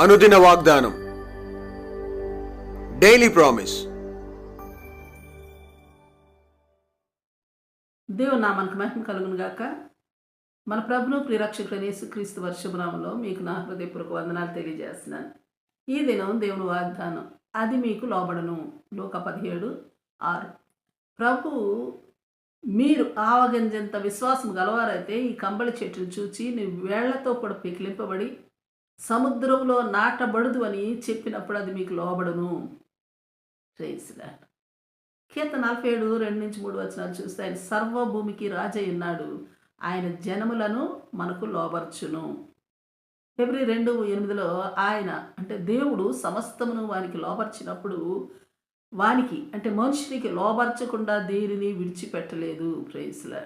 అనుదిన వాగ్దానం. Daily promise దేవుని నామానికి మహిమ కలుగును గాక. మన ప్రభును ప్రిరక్షకుడైన యేసుక్రీస్తు వర్షభనామంలో మీకు నా హృదయపూర్వక వందనాలు తెలియజేస్తున్నాను. ఈ దినం దేవుని వాగ్దానం అది మీకు లోబడను. లోక పదిహేడు ఆరు. ప్రభు మీరు ఆవగింజంత విశ్వాసం గలవారైతే ఈ కంబళి చెట్టును చూచి నీ వేళ్ళతో కూడా పికిలింపబడి సముద్రంలో నాటబడదు అని చెప్పినప్పుడు అది మీకు లోబడును. Praise lord. నలభై ఏడు రెండు నుంచి మూడు వచనాలు చూస్తే ఆయన సర్వభూమికి రాజై ఉన్నాడు. ఆయన జనములను మనకు లోబర్చును. ఫిబ్రవరి రెండు ఎనిమిదిలో ఆయన అంటే దేవుడు సమస్తమును వానికి లోబర్చినప్పుడు వానికి అంటే మనుషునికి లోబర్చకుండా దేనిని విడిచిపెట్టలేదు. ప్రేసుల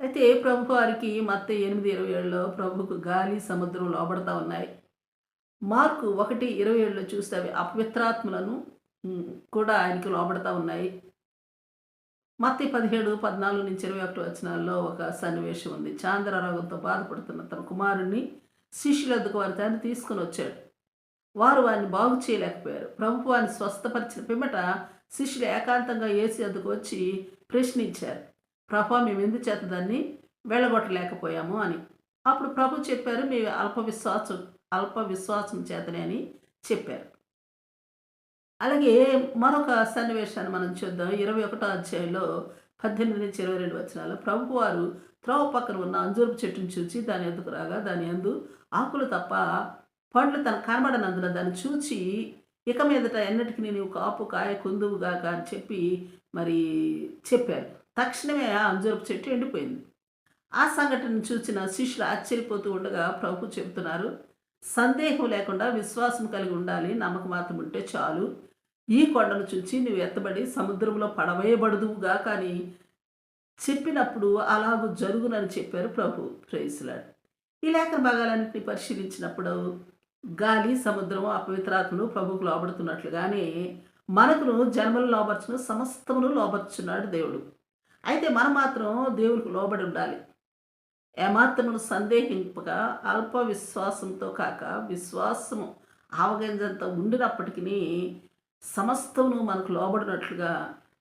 అయితే ప్రభు వారికి మత్త ఎనిమిది ఇరవై ఏడులో ప్రభుకు గాలి సముద్రం లోబడతా ఉన్నాయి. మార్కు ఒకటి ఇరవై ఏడులో చూస్తే అవి అపవిత్రాత్మలను కూడా ఆయనకి లోబడతా ఉన్నాయి. మత్తి పదిహేడు పద్నాలుగు నుంచి ఇరవై ఒకటి వచనాల్లో ఒక సన్నివేశం ఉంది. చాంద్ర రోగంతో బాధపడుతున్న తన కుమారుణ్ణి శిష్యులద్దకు వారి తండ్రి తీసుకుని వచ్చాడు. వారు వారిని బాగు చేయలేకపోయారు. ప్రభు వారిని స్వస్థపరిచిన పిమ్మట శిష్యులు ఏకాంతంగా ఏసీ అద్దుకు వచ్చి ప్రశ్నించారు. ప్రభా మేము ఎందుచేత దాన్ని వెళ్ళగొట్టలేకపోయాము అని. అప్పుడు ప్రభు చెప్పారు మీ అల్ప విశ్వాసం అల్ప విశ్వాసం చేతనే అని చెప్పారు. అలాగే మరొక సన్నివేశాన్ని మనం చూద్దాం. ఇరవై ఒకటో అధ్యాయంలో పద్దెనిమిది నుంచి ఇరవై రెండు వచనాలు ప్రభు వారు త్రోవ పక్కన ఉన్న అంజూరపు చెట్టును చూచి దాని ఎందుకు రాగా దాని ఎందు ఆకులు తప్ప పండ్లు తన కనబడనందున దాన్ని చూచి ఇక మీదట ఎన్నటికి నేను కాపు కాయ కుందువుగాక అని చెప్పి మరి చెప్పారు. తక్షణమే ఆ అంజూరపు చెట్టు ఎండిపోయింది. ఆ సంఘటనను చూసిన శిష్యులు ఆశ్చర్యపోతూ ఉండగా ప్రభు చెబుతున్నారు సందేహం లేకుండా విశ్వాసం కలిగి ఉండాలి నమ్మకం మాత్రం ఉంటే చాలు. ఈ కొండను చూచి నువ్వు ఎత్తబడి సముద్రంలో పడవేయబడదువుగా కానీ చెప్పినప్పుడు అలాగూ జరుగునని చెప్పారు ప్రభు. ప్రేసులాడు ఈ లేఖన భాగాలన్నింటినీ పరిశీలించినప్పుడు గాలి సముద్రం అపవిత్రాత్మను ప్రభువుకు లోబడుతున్నట్లుగానే మనకును జన్మలు లోబర్చును సమస్తమును లోబర్చున్నాడు దేవుడు. అయితే మనం మాత్రం దేవునికి లోబడి ఉండాలి. ఏమాత్రమును సందేహింపక అల్ప విశ్వాసంతో కాక విశ్వాసము ఆవగింజంత ఉండినప్పటికీ సమస్తమును మనకు లోబడినట్లుగా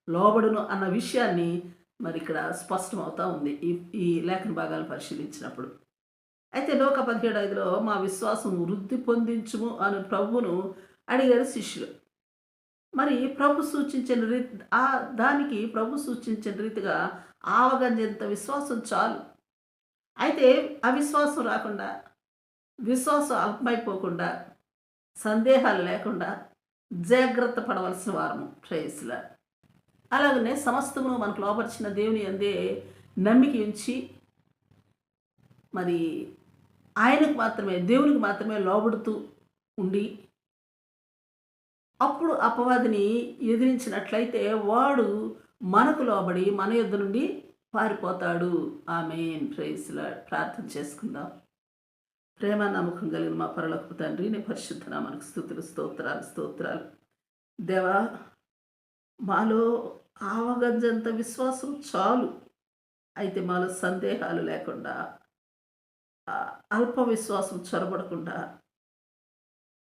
లోబడును అన్న విషయాన్ని మరి ఇక్కడ స్పష్టమవుతా ఉంది ఈ ఈ లేఖన భాగాలు పరిశీలించినప్పుడు. అయితే లోక పదిహేడు ఐదులో మా విశ్వాసం వృద్ధి పొందించుము అని ప్రభువును అడిగారు శిష్యులు. మరి ప్రభు సూచించిన రీతి ఆ దానికి ప్రభు సూచించిన రీతిగా ఆవగంజంత విశ్వాసం చాలు. అయితే అవిశ్వాసం రాకుండా విశ్వాసం అల్పమైపోకుండా సందేహాలు లేకుండా జాగ్రత్త పడవలసిన వారము ప్రేయస్లా అలాగనే సమస్తమును మనకు లోపరిచిన దేవుని అందే నమ్మిక ఉంచి మరి ఆయనకు మాత్రమే దేవునికి మాత్రమే లోబడుతూ ఉండి అప్పుడు అపవాదిని ఎదిరించినట్లయితే వాడు మనకు లోబడి మన యుద్ధ నుండి పారిపోతాడు. ఆమె ప్రేస్లా ప్రార్థన చేసుకుందాం. ప్రేమ నమ్మకం కలిగిన మా పరలోకపు తండ్రి నీ పరిశుద్ధ నామానికి స్థుతులు స్తోత్రాలు స్తోత్రాలు. దేవా మాలో ఆవగంజంత విశ్వాసం చాలు. అయితే మాలో సందేహాలు లేకుండా అల్ప విశ్వాసం చొరబడకుండా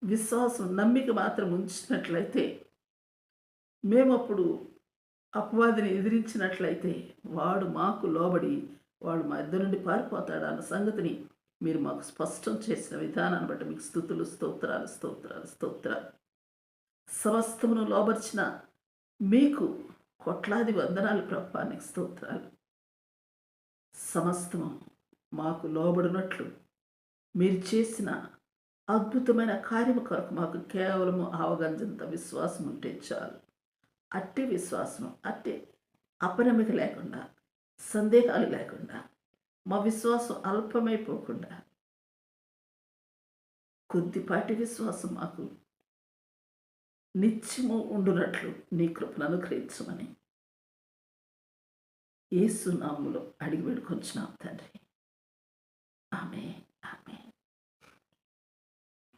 విశ్వాసం నమ్మిక మాత్రం ఉంచినట్లయితే మేమప్పుడు అపవాదిని ఎదిరించినట్లయితే వాడు మాకు లోబడి వాడు మా ఇద్దరు నుండి పారిపోతాడు అన్న సంగతిని మీరు మాకు స్పష్టం చేసిన విధానాన్ని బట్టి మీకు స్థుతులు స్తోత్రాలు స్తోత్రాలు స్తోత్రాలు. సమస్తమును లోబర్చిన మీకు కోట్లాది వందనాలు ప్రభానికి స్తోత్రాలు. సమస్తము మాకు లోబడినట్లు మీరు చేసిన అద్భుతమైన కార్యము కొరకు మాకు కేవలము ఆవగంజంత విశ్వాసం ఉంటే చాలు. అట్టి విశ్వాసం అట్టి అపనమిక లేకుండా సందేహాలు లేకుండా మా విశ్వాసం అల్పమైపోకుండా కొద్దిపాటి విశ్వాసం మాకు నిత్యము ఉండునట్లు నీ కృపను అనుగ్రహించమని ఏసునాములో అడిగి వేడుకొంచున్నాం తండ్రి. ఆమె ఆమె